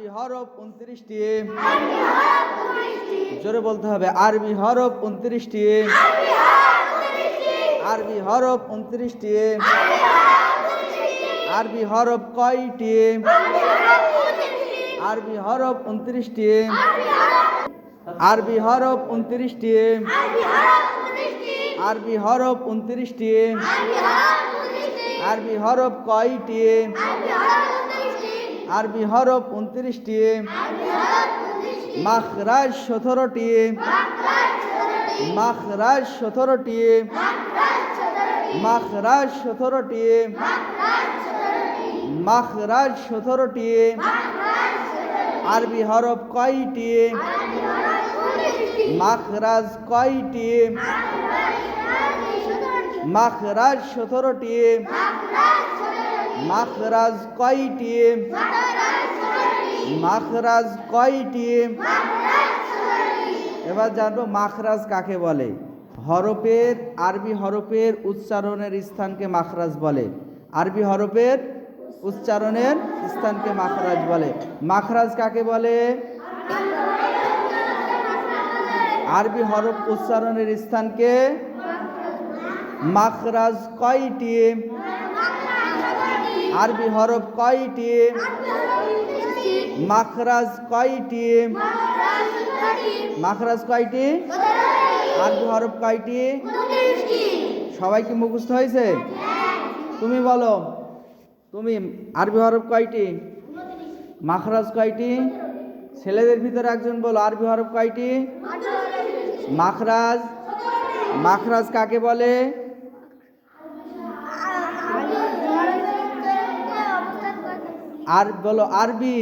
হরফ উনত্রিশটি। জোরে বলতে হবে, আরবি হরফ উনত্রিশটি। আরবি হরফ উনত্রিশটি। আরবি হরফ কয়টি? আরবি হরফ উনত্রিশটি। আরবি হরফ উনত্রিশটি। আরবি হরফ উনত্রিশটি। আরবি হরফ কয়টি? আরবি হরফ উনত্রিশটি মাখরাজ সতেরোটি মাখরাজ সতেরোটি মাখরাজ সতেরোটি মাখরাজ সতেরোটি আরবি হরফ কয়টি মাখরাজ কয়টি মাখরাজ সতেরোটি মাখরাজ কয়টি? মাখরাজ কয়টি? এবার জানব মাখরাজ কাকে বলে? হরফের, আরবি হরফের উচ্চারণের স্থানকে মাখরাজ বলে। আরবি হরফের উচ্চারণের স্থানকে মাখরাজ বলে। মাখরাজ কাকে বলে? আরবি হরফ উচ্চারণের স্থানকে মাখরাজ কয়টি? আরবি হরফ কয়টি? মাখরাজ কয়টি? মাখরাজ কয়টি? আরবি হরফ কয়টি? সবাই কি মুখস্থ হয়েছে? তুমি বলো। তুমি, আরবি হরফ কয়টি? মাখরাজ কয়টি? ছেলেদের ভিতরে একজন বলো, আরবি হরফ কয়টি? মাখরাজ। মাখরাজ কাকে বলে? আর বলো আরবি।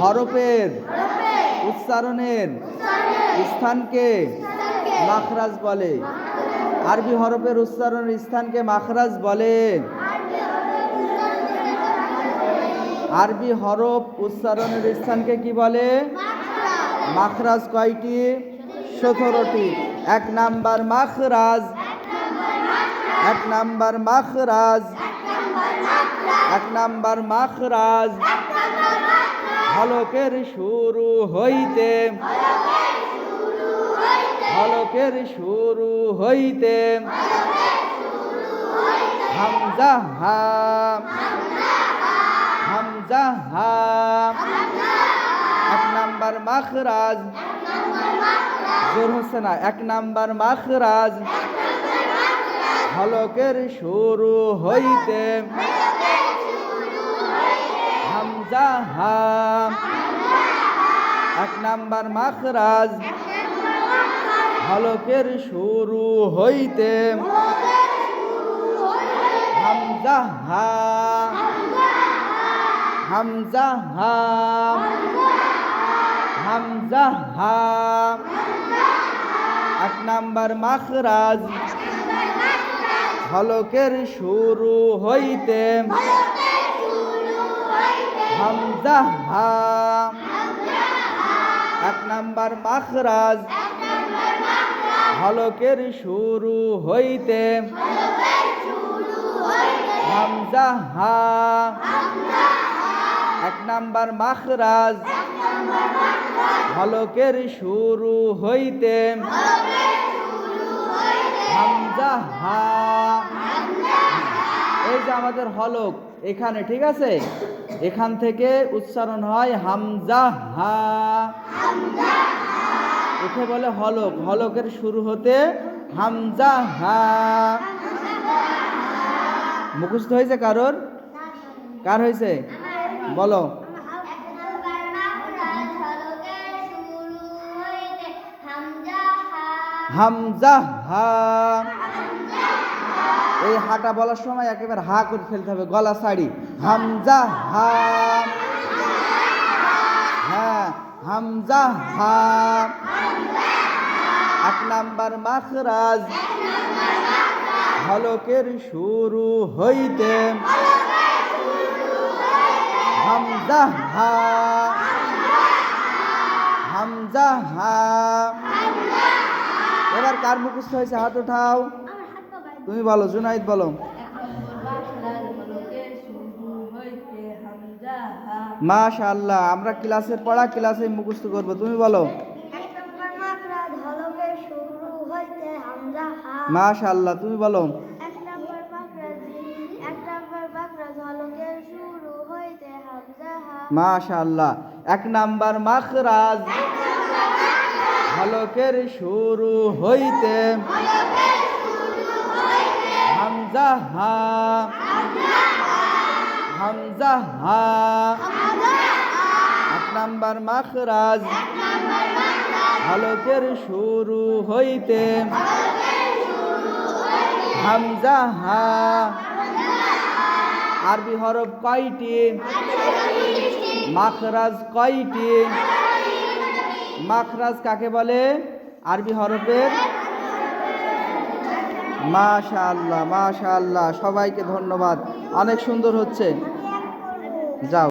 হরফের। উচ্চারণের। স্থানকে। মাখরাজ বলে। আরবি হরফের উচ্চারণের স্থানকে মাখরাজ বলে। আরবি হরফ উচ্চারণের স্থানকে কি বলে? মাখরাজ। কয়টি? সতেরোটি। এক নাম্বার মাখরাজ। এক নাম্বার মাখরাজ। এক নাম্বার মাখরাজ। হলকের শুরু হইতে। হলকের শুরু হইতে। হামজা হাম হামজা হাম এক নাম্বার মাখরাজ। জোর না। এক নাম্বার মাখরাজ। হলকের শুরু হইতে। হামজা হাম এক নাম্বার মাখরাজ। হলকের শুরু হইতে। হামজা হাম হামজা হাম হামজা হাম এক নাম্বার মাখরাজ। হলকের শুরু হইতে। হামজা হাম এক নাম্বার মাখরাজ। হলকের শুরু হইতে। হামজা হাম এক নাম্বার মাখরাজ। হলকের শুরু হইতে। হামজা হা। এই যে আমাদের হলক এখানে ঠিক আছে? এখান থেকে উচ্চারণ হয় হামজা হা। একে বলে হলক। হলকের শুরু হতে হামজা হা। মুখস্থ হয়েছে কারোর? কার হয়েছে? বলো। হামজা হা। এই হাটা বলার সময় একেবারে হা করে ফেলতে হবে, গলা শাড়ি হামজা, হা। হ্যাঁ হামজা, হা। এক নাম্বার মাখরাজ। হলকের শুরু হইতে। হামজা, হা। হামজা, হা। এবার কার মুখস্থ হয়েছে? হাত উঠাও। তুমি বলো জুনাইদ বলো মাশাআল্লাহ, আমরা ক্লাসের পড়া ক্লাসে মুখস্থ করব, তুমি বলো। মাশাআল্লাহ, তুমি বলো। মাশাআল্লাহ, এক নাম্বার মাখরাজ। হলকের শুরু হইতে হামজা হা। হামজা হা। এক নাম্বার মাখরাজ। হলকের শুরু হইতে। হামজা হা। আরবি হরফ কয়টি? মাখরাজ কয়টি? মাখরাজ কাকে বলে? আরবি হরফের মাশাআল্লাহ মাশাআল্লাহ সবাইকে ধন্যবাদ। অনেক সুন্দর হচ্ছে। যাও।